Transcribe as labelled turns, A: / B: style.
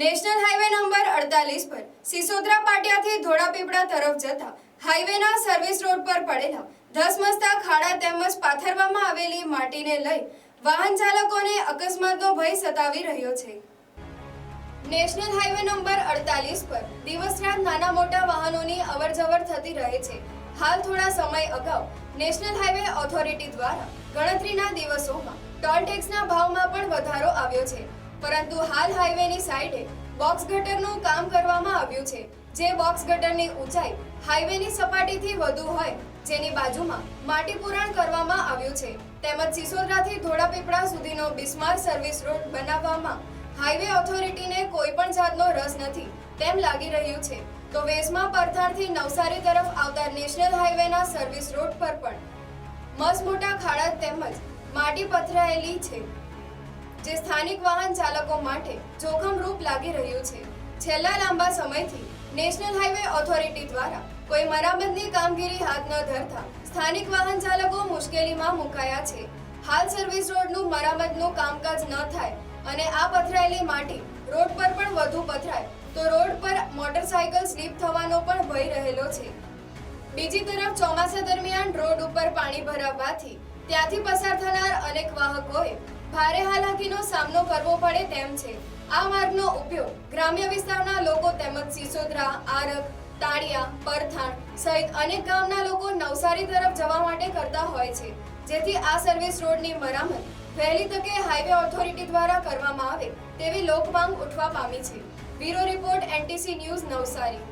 A: National highway number અડતાલીસ પર સિસોદરા પાટિયાથી ધોળાપીપળા તરફ જતા હાઈવેના સર્વિસ રોડ પર પડેલા ધસમસતા ખાડા તેમજ પાથરવામાં આવેલી માટીને લઈ વાહન ચાલકોને અકસ્માતનો ભય સતાવી રહ્યો છે. નેશનલ હાઈવે નંબર અડતાલીસ પર દિવસ રાત નાના મોટા વાહનોની અવરજવર થતી રહે છે. હાલ થોડા સમય અગાઉ નેશનલ હાઈવે ઓથોરિટી દ્વારા ગણતરીના દિવસોમાં ટોલ ટેક્સના ભાવમાં પણ વધારો પરંતુ હાલ હાઈવેની સાઈડે બોક્સ ગટરનું કામ કરવામાં આવ્યું છે. જે બોક્સ ગટરની ઊંચાઈ હાઈવેની સપાટીથી વધુ હોય, જેની બાજુમાં માટી પુરાણ કરવામાં આવ્યું છે. તેમજ સિસોદરાથી ધોળાપીપળા સુધીનો બિસ્માર સર્વિસ રોડ બનાવવામાં હાઈવે ઓથોરિટીને કોઈ પણ જાતનો રસ નથી. તેમ લાગી રહ્યું છે. તો વેસમાં પરથાણથી નવસારી તરફ આવતા નેશનલ હાઈવેના સર્વિસ રોડ પર પણ મસ મોટા ખાડા તેમજ માટી પથરાયેલી છે. જે સ્થાનિક વાહન ચાલકો માટે જોખમરૂપ લાગી રહ્યું છે. છેલ્લા લાંબા સમયથી નેશનલ હાઈવે ઓથોરિટી દ્વારા કોઈ મરામતની કામગીરી હાથ ન ધરતા સ્થાનિક વાહન ચાલકો મુશ્કેલીમાં મુકાયા છે. હાલ સર્વિસ રોડનું મરામતનું કામકાજ ન થાય અને આ પથરાયેલી માટી રોડ પર પણ વધુ પથરાય, તો રોડ પર મોટરસાયકલ સ્લીપ થવાનો પણ ભય રહેલો છે. બીજી તરફ ચોમાસા દરમિયાન રોડ ઉપર પાણી ભરાવવાથી ત્યાંથી પસાર થનાર અનેક વાહકોએ ભારે હાલાકીનો સામનો કરવો પડે તેમ છે. આ માર્ગનો ઉપયોગ ગ્રામ્ય વિસ્તારના લોકો તેમજ સિસોદરા, આરબ, તાળિયા, પરથાણ સહિત અનેક ગામના લોકો નવસારી તરફ જવા માટે કરતા હોય છે. જેથી આ સર્વિસ રોડની મરામત વહેલી તકે હાઈવે ઓથોરિટી દ્વારા કરવામાં આવે તેવી લોકમાંગ ઉઠવા પામી છે. Bureau report NTC news Navsari.